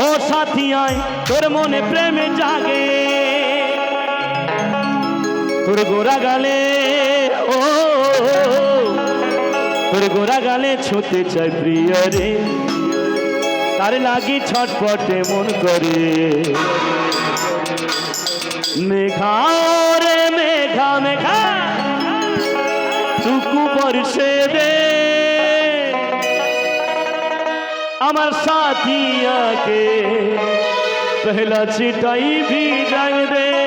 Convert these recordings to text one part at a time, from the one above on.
ও সাথী আয়, তোর মনে প্রেমে জাগে। তোর গোরা গালে, ও, তোর গোরা গালে ছুতে চাই প্রিয় রে। তার লাগি ছটপটে মন করে। মেঘা রে, মেঘা মেঘা। টুকু বর্ষে দে আমার সাথিয়াকে পহলা চিটাই বিদায় রে।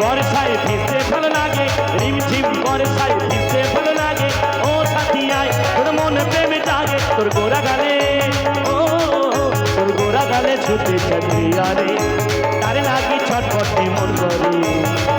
বর্ষায় ভিজতে ভালো লাগে। রিম ঝিম বর্ষায় ভিজতে ভালো লাগে। ও সাথী আয় তোর মন প্রেমে জাগে। তোর গোরা গালে, ও, তোর গোরা গালে তারে লাগি ছটপটে মন করি।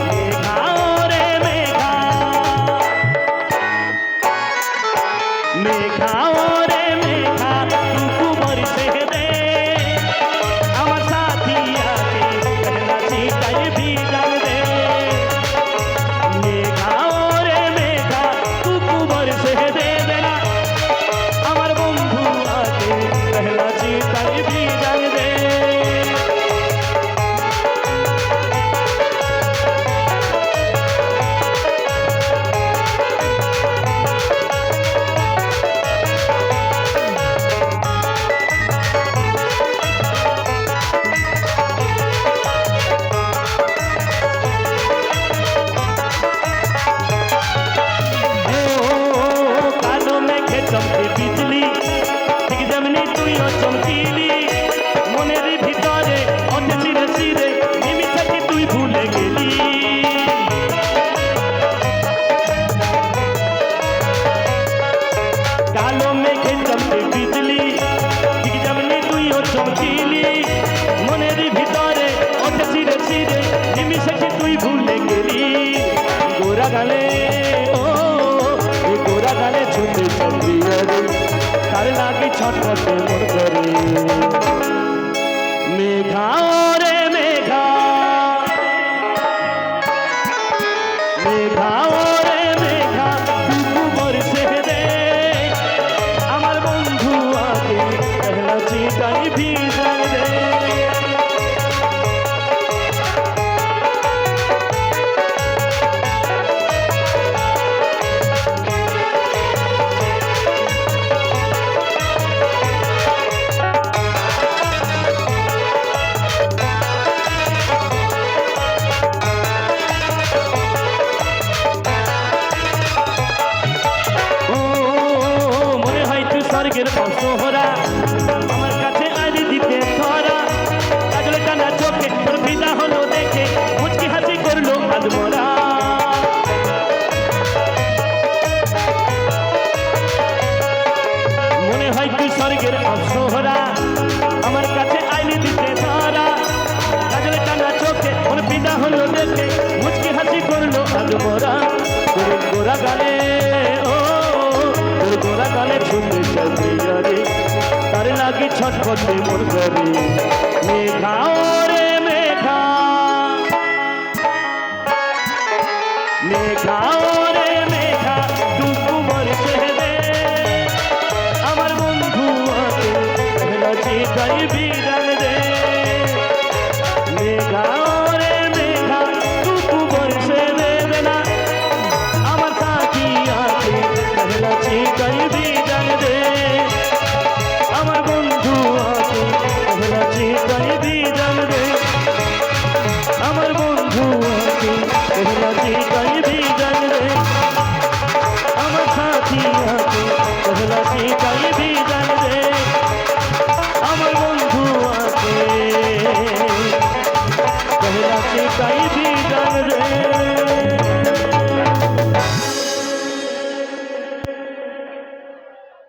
গোরা গালে, ও, এই গোরা গালে ছুটে চলবি রে তার লাগে ছটপটে করে মেঘা রে তুই স্বর্গের বংশহরা আমার কাছে আরি দিতে ধরা। কাজল টানা চোখে তোর বিদা হলো দেখে, মুচকি হাসি করল আদমরা মনে হয় তুই স্বর্গের অংশহরা আমার কাছে আইনি দিতে ধরা। কাজল টানা চোখে ওর বিদা হলো দেখে, মুচকি হাসি করল আদমরা গোরা গালে তোর গালে ছুটে চলতে যাবে তার লাগে ছটপটে মন করে মেঘা রে মেঘা। মেঘা রে মেঘা টুকু বরসে দে আমার বন্ধু আছে নাচি আছে